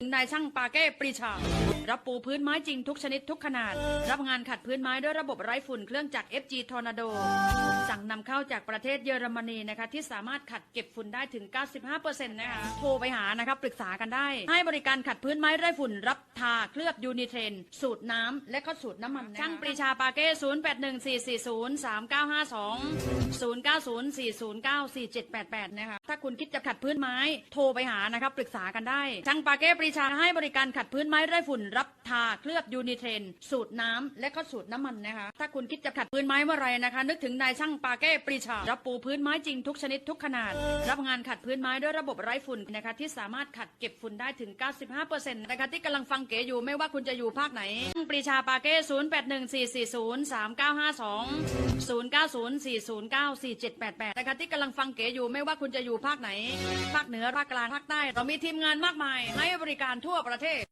นายช่างปาเก้ปรีชา รับปูพื้นไม้จริงทุกชนิดทุกขนาด รับงานขัดพื้นไม้ด้วยระบบไร้ฝุ่นเครื่องจักร FG Tornado สั่งนำเข้าจากประเทศเยอรมนีนะคะ ที่สามารถขัดเก็บฝุ่นได้ถึง 95%นะคะ โทรไปหานะคะปรึกษากันได้ ให้บริการขัดพื้นไม้ไร้ฝุ่น รับทาเคลือบยูนิเทรน สูตรน้ำและก็สูตรน้ำมัน ช่างปรีชาปาเก้ 0814403952 0904094788 นะคะ ถ้าคุณคิดจะขัดพื้นไม้ โทรไปหานะคะปรึกษากันได้ ช่างปาเก้ปรีชาให้บริการขัดพื้นไม้ไร้ฝุ่น รับทาเคลือบยูนิเทรน สูตรน้ำและก็สูตรน้ำมันนะคะ ถ้าคุณคิดจะขัดพื้นไม้เมื่อไรนะคะ นึกถึงนายช่างปาเก้ปรีชา รับปูพื้นไม้จริงทุกชนิดทุกขนาด รับงานขัดพื้นไม้ด้วยระบบไร้ฝุ่นนะคะที่สามารถขัดเก็บฝุ่นได้ถึง 95%นะคะที่กำลังฟังเก๋อยู่ไม่ว่าคุณจะอยู่ภาคไหนช่างปรีชาปาเก้ 0814403952 0904094788นะคะที่กำลังฟังเก๋อยู่ไม่ว่าคุณจะอยู่ภาคไหน ภาคเหนือภาคกลางภาคใต้เรามีทีมงานมากมายให้บริการทั่วประเทศ